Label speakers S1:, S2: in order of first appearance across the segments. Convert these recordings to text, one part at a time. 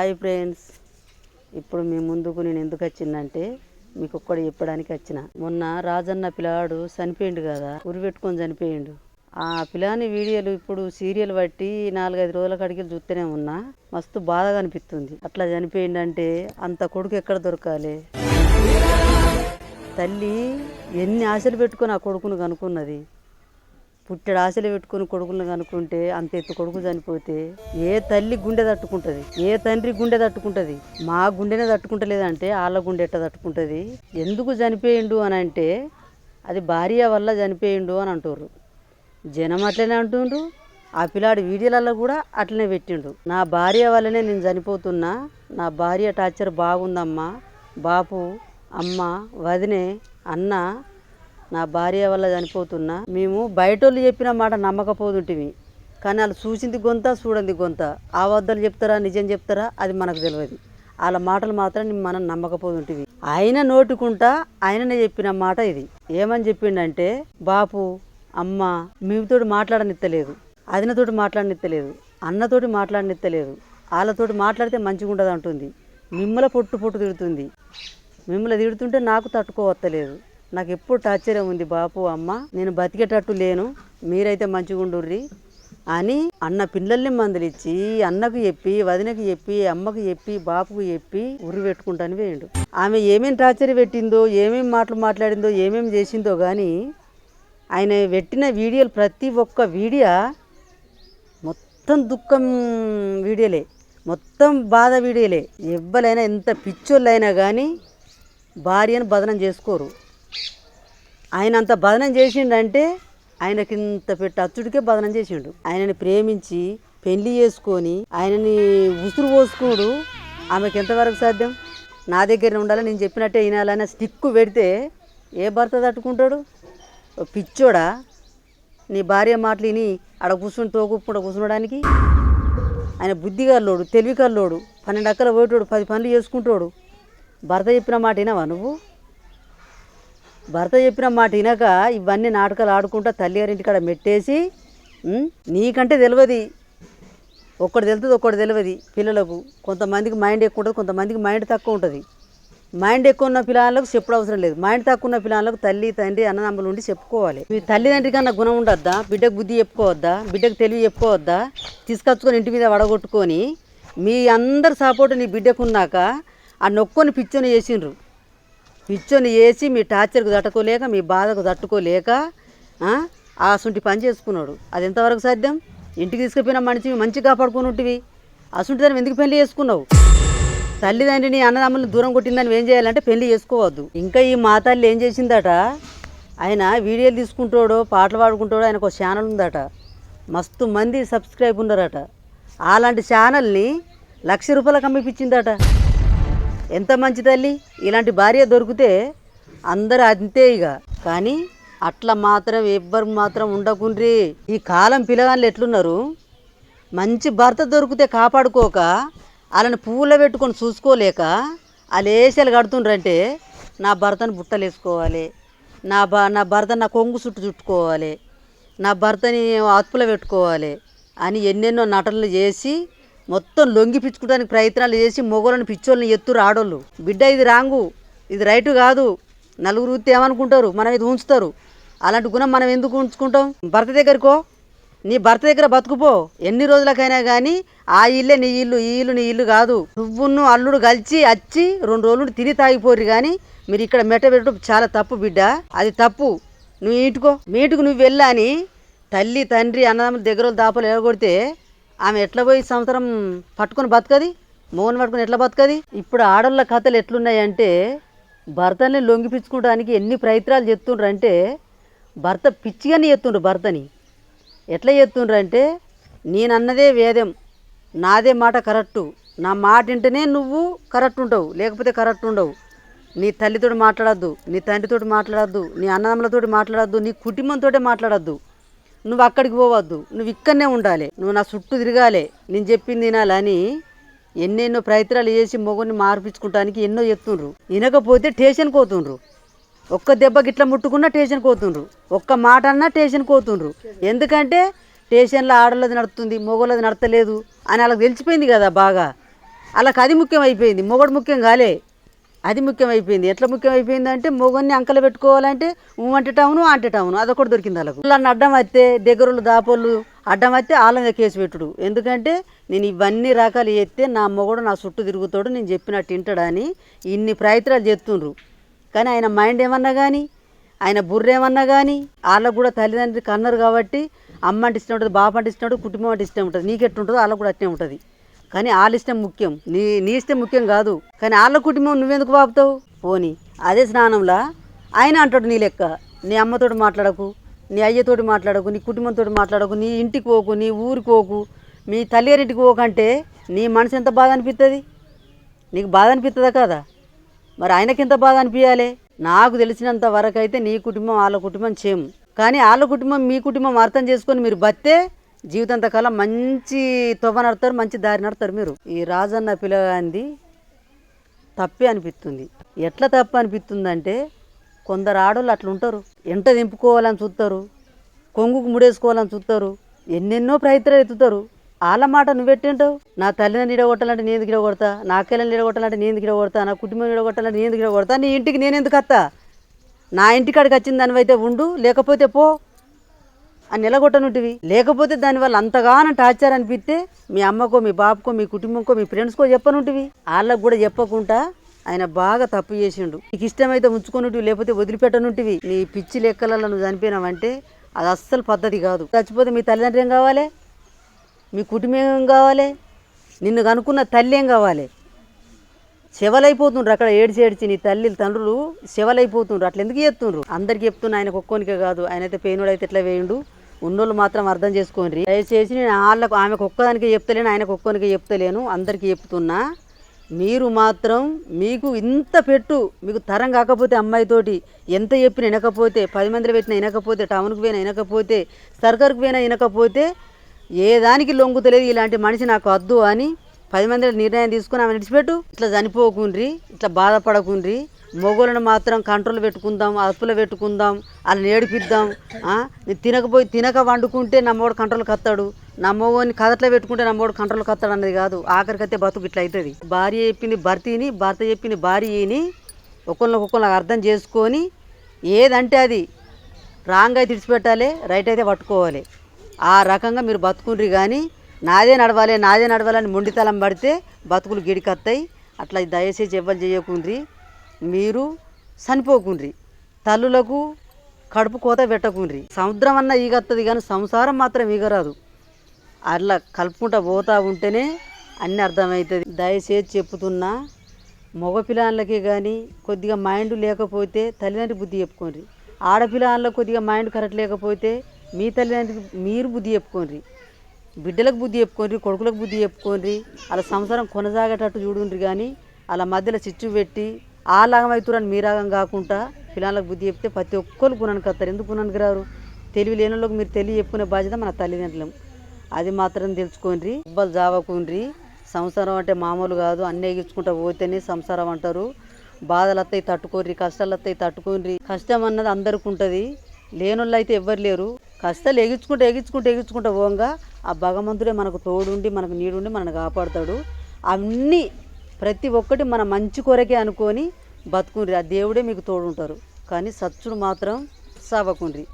S1: Hi friends. ఇప్పుడు మీ ముందుకు నేను ఎందుకు వచ్చిందంటే మీకు ఒక్కడు చెప్పడానికి వచ్చిన. మొన్న రాజన్న పిల్లాడు చనిపోయిండు కదా ఉరి పెట్టుకొని చనిపోయిండు. ఆ పిల్లాని వీడియోలు ఇప్పుడు సీరియల్ బట్టి నాలుగైదు రోజుల కడికి చూస్తూనే ఉన్నా మస్తు బాధగా అనిపిస్తుంది. అట్లా చనిపోయిందంటే అంత కొడుకు ఎక్కడ దొరకాలి? తల్లి ఎన్ని ఆశలు పెట్టుకొని ఆ కొడుకును కనుక్కున్నది? పుట్టెడు ఆశలు పెట్టుకుని కొడుకులను కనుక్కుంటే అంత ఎత్తు కొడుకు చనిపోతే ఏ తల్లి గుండె తట్టుకుంటుంది? ఏ తండ్రి గుండె తట్టుకుంటుంది? మా గుండెనే తట్టుకుంటలేదంటే వాళ్ళ గుండె ఎట్ట తట్టుకుంటుంది? ఎందుకు చనిపోయిండు అని అంటే అది భార్య వల్ల చనిపోయిండు అని అంటారు జనం అట్లనే అంటుండ్రు. ఆ పిల్లాడి వీడియోలలో కూడా అట్లనే పెట్టిండు. నా భార్య వల్లనే నేను చనిపోతున్నా. నా భార్య టార్చర్ బాగుందమ్మా. బాపు అమ్మ వదినే అన్న నా భార్య వల్ల చనిపోతున్నా మేము బయటోళ్ళు చెప్పిన మాట నమ్మకపోతుంటివి కానీ వాళ్ళు చూసింది గొంత చూడండి గొంత. ఆ వద్దలు చెప్తారా నిజం చెప్తారా అది మనకు తెలియదు వాళ్ళ మాటలు మాత్రం మనం నమ్మకపోతుంటివి ఆయన నోటుకుంటా ఆయననే చెప్పిన మాట ఇది. ఏమని చెప్పిండంటే బాపు అమ్మ మీతోటి మాట్లాడనిత్తలేదు. అదినతోటి మాట్లాడనిత్తలేదు. అన్నతోటి మాట్లాడనిత్తలేదు. వాళ్ళతోటి మాట్లాడితే మంచిగా ఉండదు అంటుంది మిమ్మల పొట్టు పొట్టు తిడుతుంది. మిమ్మల్ని తిడుతుంటే నాకు తట్టుకోవత్తలేదు. నాకు ఎప్పుడు ఆశ్చర్యం ఉంది బాపు అమ్మ. నేను బతికేటట్టు లేను. మీరైతే మంచిగా ఉండుర్రి అని అన్న పిల్లల్ని మందులిచ్చి అన్నకు చెప్పి వదినకి చెప్పి అమ్మకు చెప్పి బాపుకు చెప్పి ఉరి పెట్టుకుంటాను వేయండు. ఆమె ఏమేమి టార్చర్ పెట్టిందో ఏమేమి మాటలు మాట్లాడిందో ఏమేమి చేసిందో కానీ ఆయన పెట్టిన వీడియోలు ప్రతి ఒక్క వీడియో మొత్తం దుఃఖం వీడియోలే. మొత్తం బాధ వీడియోలే. ఎవ్వలైనా ఎంత పిచ్చోళ్ళైనా కానీ భార్యను బదనం చేసుకోరు. ఆయన అంత బదనం చేసిండంటే ఆయనకి ఇంత పెట్టి అచ్చుడికే బదనం చేసిండు. ఆయనని ప్రేమించి పెళ్ళి చేసుకొని ఆయనని ఉసురు పోసుకోడు ఆమెకి ఎంతవరకు సాధ్యం? నా దగ్గర ఉండాలి నేను చెప్పినట్టే వినాలని స్టిక్కు పెడితే ఏ భర్త తట్టుకుంటాడు? పిచ్చోడా? నీ భార్య మాటలు విని ఆడ కూర్చుని తోకుప్పుడు కూర్చునడానికి? ఆయన బుద్ధిగల్లోడు తెలివికల్లోడు పన్నెండు అక్కల పోయేటోడు పది పనులు చేసుకుంటాడు. భర్త చెప్పిన మాట వినవా నువ్వు? భర్త చెప్పిన మాట వినక ఇవన్నీ నాటకాలు ఆడుకుంటా తల్లిగారింటి కాడ మెట్టేసి నీకంటే తెలియదు ఒక్కటి తెలుతుంది ఒక్కటి తెలియదు పిల్లలకు. కొంతమందికి మైండ్ ఎక్కువ ఉంటుంది కొంతమందికి మైండ్ తక్కువ ఉంటుంది. మైండ్ ఎక్కువ ఉన్న పిల్లలకు చెప్పుడు అవసరం లేదు. మైండ్ తక్కువ ఉన్న పిల్లలకు తల్లి తండ్రి అన్నదమ్ములు ఉండి చెప్పుకోవాలి. మీ తల్లిదండ్రి కన్నా గుణం ఉండొద్దా? బిడ్డకు బుద్ధి చెప్పుకోవద్దా? బిడ్డకు తెలివి చెప్పుకోవద్దా? తీసుకొచ్చుకొని ఇంటి మీద వడగొట్టుకొని మీ అందరి సపోర్ట్ నీ బిడ్డకున్నాక ఆ నొక్కొని పిచ్చని చేసిండ్రు. పిచ్చోని వేసి మీ టార్చర్కు తట్టుకోలేక మీ బాధకు తట్టుకోలేక ఆ, అసుంటి పని చేసుకున్నాడు. అది ఎంతవరకు సాధ్యం? ఇంటికి తీసుకుపోయిన మనిషి మంచిగా కాపాడుకుని ఉంటివి అసుంటి దాన్ని ఎందుకు పెళ్ళి చేసుకున్నావు? తల్లిదండ్రిని అన్నదమ్ములను దూరం కొట్టిందని ఏం చేయాలంటే పెళ్ళి చేసుకోవద్దు. ఇంకా ఈ మా తల్లి ఏం చేసిందట? ఆయన వీడియోలు తీసుకుంటాడో పాటలు పాడుకుంటాడో ఆయనకు ఒక ఛానల్ ఉందట. మస్తు మంది సబ్స్క్రైబ్ ఉన్నారట. అలాంటి ఛానల్ని లక్ష రూపాయలకు అమ్మిపించిందట. ఎంత మంచి తల్లి? ఇలాంటి భార్య దొరికితే అందరూ అంతే ఇక. కానీ అట్లా మాత్రం ఎవ్వరు మాత్రం ఉండకుండ్రి. ఈ కాలం పిల్లగాళ్ళు ఎట్లున్నారు? మంచి భర్త దొరికితే కాపాడుకోక వాళ్ళని పువ్వులో పెట్టుకొని చూసుకోలేక వాళ్ళు ఏసాలు కడుతుండ్రంటే నా భర్తను బుట్టలు వేసుకోవాలి నా బ నా భర్త నా కొంగు చుట్టు చుట్టుకోవాలి. నా భర్తని అతుపులో పెట్టుకోవాలి అని ఎన్నెన్నో నటనలు చేసి మొత్తం లొంగిపించుకోవడానికి ప్రయత్నాలు చేసి మొగోళ్ళని పిచ్చోళ్ళని ఎత్తురు ఆడోళ్ళు. బిడ్డ ఇది రాంగు ఇది రైటు కాదు. నలుగురు ఊరితే ఏమనుకుంటారు? మనం ఇది ఉంచుతారు. అలాంటి గుణం మనం ఎందుకు ఉంచుకుంటాం? భర్త దగ్గరకో నీ భర్త దగ్గర బతుకుపో. ఎన్ని రోజులకైనా కానీ ఆ ఇల్లే నీ ఇల్లు ఈ ఇల్లు నీ ఇల్లు కాదు. నువ్వును అల్లుడు కలిసి వచ్చి రెండు రోజులు తిని తాగిపోరు కానీ మీరు ఇక్కడ మెట్ట పెట్టడం చాలా తప్పు బిడ్డ. అది తప్పు. నువ్వు ఇంటికో మీ ఇంటికి నువ్వు వెళ్ళని తల్లి తండ్రి అన్నదమ్ముల దగ్గర దాపలు ఎగగొడితే ఆమె ఎట్లా పోయి సంవత్సరం పట్టుకొని బతకది? మోహన్ పట్టుకొని ఎట్లా బతకది? ఇప్పుడు ఆడోళ్ళ కథలు ఎట్లున్నాయంటే భర్తని లొంగిపించుకోవడానికి ఎన్ని ప్రయత్నాలు చేస్తుండ్రంటే భర్త పిచ్చిగానే ఎత్తుండ్రు భర్తని. ఎట్లా చేస్తుండ్రు అంటే నేనన్నదే వేదం నాదే మాట కరెక్టు. నా మాట వింటేనే నువ్వు కరెక్ట్ ఉండవు లేకపోతే కరెక్ట్ ఉండవు నీ తల్లితోటి మాట్లాడద్దు నీ తండ్రితోటి మాట్లాడద్దు నీ అన్నదమ్ములతోటి మాట్లాడద్దు నీ కుటుంబంతో మాట్లాడద్దు. నువ్వు అక్కడికి పోవద్దు. నువ్వు ఇక్కడనే ఉండాలి. నువ్వు నా చుట్టూ తిరగాలి. నేను చెప్పింది తినాలని ఎన్నెన్నో ప్రయత్నాలు చేసి మొగుని మార్పించుకుంటానికి ఎన్నో చెప్తుండ్రు వినకపోతే టేషన్ పోతుండ్రు. ఒక్క దెబ్బ గిట్ల ముట్టుకున్నా టేషన్ పోతుండ్రు. ఒక్క మాట అన్నా టేషన్ పోతుండ్రు. ఎందుకంటే స్టేషన్లో ఆడలది నడుతుంది మొగోళ్ళది నడతలేదు అని వాళ్ళకి తెలిసిపోయింది కదా బాగా. వాళ్ళకి అది ముఖ్యం అయిపోయింది. మొగడు ముఖ్యం కాలే. అది ముఖ్యం అయిపోయింది ఎట్లా ముఖ్యమైపోయిందంటే అంటే మొగన్ని అంకలు పెట్టుకోవాలంటే ఊ టౌను అంటే టౌను అదొకటి దొరికింది వాళ్ళకు. వాళ్ళని అడ్డం వస్తే దగ్గరలు దాపోళ్ళు అడ్డం వస్తే వాళ్ళ మీద కేసు పెట్టుడు. ఎందుకంటే నేను ఇవన్నీ రకాలు చేస్తే నా మొగడు నా చుట్టూ తిరుగుతాడు నేను చెప్పినట్టు వింటాడని ఇన్ని ప్రయత్నాలు చెప్తుండ్రు కానీ ఆయన మైండ్ ఏమన్నా కానీ ఆయన బుర్ర ఏమన్నా కానీ వాళ్ళకు కూడా తల్లిదండ్రులు కన్నారు కాబట్టి అమ్మ అంటే ఇష్టం ఉంటుంది బాప అంటే ఇష్టం ఉంటుంది కుటుంబం అంటే ఇష్టం ఉంటుంది. నీకెట్టుంటుందో వాళ్ళకు కూడా అట్నే ఉంటుంది. కానీ వాళ్ళ ఇష్టం ముఖ్యం. నీ నీ ఇష్టం ముఖ్యం కాదు. కానీ వాళ్ళ కుటుంబం నువ్వెందుకు బాపుతావు పోని. అదే స్నానంలా? ఆయన అంటాడు నీ లెక్క. నీ అమ్మతోటి మాట్లాడకు నీ అయ్యతోటి మాట్లాడకు నీ కుటుంబంతో మాట్లాడకు నీ ఇంటికి పోకు నీ ఊరికి పోకు మీ తల్లిగారింటికి పోకంటే నీ మనసు ఎంత బాధ అనిపిస్తుంది నీకు బాధ అనిపిస్తుందా కదా? మరి ఆయనకి ఎంత బాధ అనిపించాలి నాకు తెలిసినంత వరకు అయితే నీ కుటుంబం వాళ్ళ కుటుంబం చేయము కానీ వాళ్ళ కుటుంబం మీ కుటుంబం అర్థం చేసుకొని మీరు బతే జీవితాంతకాలం మంచి తొవ్వ నడతారు మంచి దారి నడతారు మీరు. ఈ రాజన్న పిల్లగాంది తప్పే అనిపిస్తుంది. ఎట్లా తప్పు అనిపిస్తుందంటే కొందరు ఆడోళ్ళు అట్లా ఉంటారు. ఎంట దింపుకోవాలని చూస్తారు కొంగుకు ముడేసుకోవాలని చూస్తారు ఎన్నెన్నో ప్రయత్నాలు ఎత్తుతారు. వాళ్ళ మాట నువ్వెట్టింటావు? నా తల్లిని ఇడగొట్టాలంటే నేను ఎందుకు ఇడగొడతా నా అక్కలని ఇడగొట్టాలంటే నేను ఎందుకు ఇడగొడతా నా కుటుంబం నిడగొట్టాలంటే నేను ఎందుకు ఇడగొడతా నీ ఇంటికి నేను ఎందుకు వస్తా నా ఇంటికాడికి వచ్చిన దానివైతే ఉండు లేకపోతే పో. అని నిలగొట్టనుంటివి. లేకపోతే దానివల్ల అంతగానో టార్చర్ అనిపిస్తే మీ అమ్మకో మీ బాబుకో మీ కుటుంబంకో మీ ఫ్రెండ్స్కో చెప్పనుంటివి. వాళ్ళకు కూడా చెప్పకుండా ఆయన బాగా తప్పు చేసిండు. నీకు ఇష్టమైతే ఉంచుకున్నట్టు లేకపోతే వదిలిపెట్టనుంటివి. నీ పిచ్చి లెక్కలలో నువ్వు చనిపోయినావంటే అది అస్సలు పద్ధతి కాదు. చచ్చిపోతే మీ తల్లిదండ్రులు ఏం కావాలి? మీ కుటుంబం ఏం కావాలి? నిన్ను కనుక్కున్న తల్లి ఏం కావాలి? శివలైపోతుండ్రు అక్కడ ఏడ్చి ఏడ్చి నీ తల్లి తండ్రులు శివలైపోతుండ్రు. అట్లా ఎందుకు చెప్తుండ్రు అందరికి చెప్తున్నా ఆయనకు ఒక్కోనికే కాదు. ఆయన అయితే పెయినుడు అయితే ఎట్లా వేయండు? ఉన్నోళ్ళు మాత్రం అర్థం చేసుకోండి. దయచేసి నేను వాళ్ళకు ఆమెకు ఒక్కదానికి చెప్తలేను ఆయనకు ఒక్కనికి చెప్తలేను అందరికీ చెప్తున్నా. మీరు మాత్రం మీకు ఇంత పెట్టు మీకు తరం కాకపోతే అమ్మాయితోటి ఎంత చెప్పిన వినకపోతే పది మందిలో పెట్టిన వినకపోతే టౌన్కి పోయినా వినకపోతే సర్కార్కి పోయినా వినకపోతే ఏ దానికి లొంగుతలేదు ఇలాంటి మనిషి నాకు వద్దు అని పది మంది నిర్ణయం తీసుకుని ఆమె విడిచిపెట్టు. ఇట్లా చనిపోకుండ్రి ఇట్లా బాధపడకుండ్రి మొగోళ్ళని మాత్రం కంట్రోల్ పెట్టుకుందాం అదుపులో పెట్టుకుందాం వాళ్ళని ఏడిపిద్దాం తినకపోయి తినక వండుకుంటే నమ్మోడు కంట్రోల్ కత్తాడు. నా కథట్లో కదట్లో పెట్టుకుంటే నా కంట్రోల్ కత్తాడు అన్నది కాదు. ఆఖరికైతే బతుకు ఇట్లా అవుతుంది. భార్య చెప్పింది భర్తీని భర్త చెప్పింది భార్యని ఒకళ్ళొకళ్ళకి అర్థం చేసుకొని ఏదంటే అది రాంగ్ అయితే విడిచిపెట్టాలి రైట్ అయితే పట్టుకోవాలి. ఆ రకంగా మీరు బతుకుండ్రి కానీ నాదే నడవాలి నాదే నడవాలని మొండితలం పడితే బతుకులు గిడికత్తాయి. అట్లా దయచేసి ఎవ్వరు చేయకుండ్రి. మీరు చనిపోకుండ్రి. తల్లులకు కడుపు కోత పెట్టకుండ్రి. సముద్రం అన్న ఈగత్తది కానీ సంసారం మాత్రం ఈగరాదు. అట్లా కలుపుకుంటా పోతా ఉంటేనే అన్నీ అర్థమవుతుంది దయచేసి చెప్తున్నా మగపిల్లలకి కానీ కొద్దిగా మైండ్ లేకపోతే తల్లిదండ్రి బుద్ధి చెప్పుకోండి ఆడపిల్లలకు కొద్దిగా మైండ్ కరెక్ట్ లేకపోతే మీ తల్లిదండ్రికి మీరు బుద్ధి చెప్పుకోండి బిడ్డలకు బుద్ధి చెప్పుకోండి కొడుకులకు బుద్ధి చెప్పుకోండి అలా సంసారం కొనసాగేటట్టు చూడండి కానీ అలా మధ్యలో చిచ్చు పెట్టి ఆ లాగం అవుతురని మీ రాగం కాకుండా పిల్లలకు బుద్ధి చెప్తే ప్రతి ఒక్కరు గుణానికి వస్తారు. ఎందుకు గుణానికి రారు? తెలివి లేని వాళ్ళకి మీరు తెలివి చెప్పుకునే బాధ్యత మన తల్లిదండ్రులం. అది మాత్రం తెలుసుకోండి. అబ్బాలు జావకుండ్రి. సంసారం అంటే మామూలు కాదు. అన్నీ ఎగించుకుంటూ పోతేనే సంసారం అంటారు. బాధలు వస్తాయి తట్టుకోర్రి కష్టాలు వస్తాయి తట్టుకోండి కష్టం అన్నది అందరికి ఉంటుంది. లేనోళ్ళు అయితే ఎవ్వరు లేరు. కష్టాలు ఎగించుకుంటూ ఎగించుకుంటూ ఎగించుకుంటూ పోగా ఆ భగవంతుడే మనకు తోడుండి మనకు నీడుండి మనల్ని కాపాడుతాడు. అన్నీ ప్రతి ఒక్కటి మన మంచి కొరకే అనుకొని బతుకుండ్రి. ఆ దేవుడే మీకు తోడుంటారు. కానీ సచ్చుడు మాత్రం సావకుండ్రి.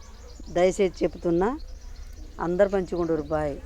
S1: దయచేసి చెప్తున్నా అందరు పంచుకుంటారు బాయ్.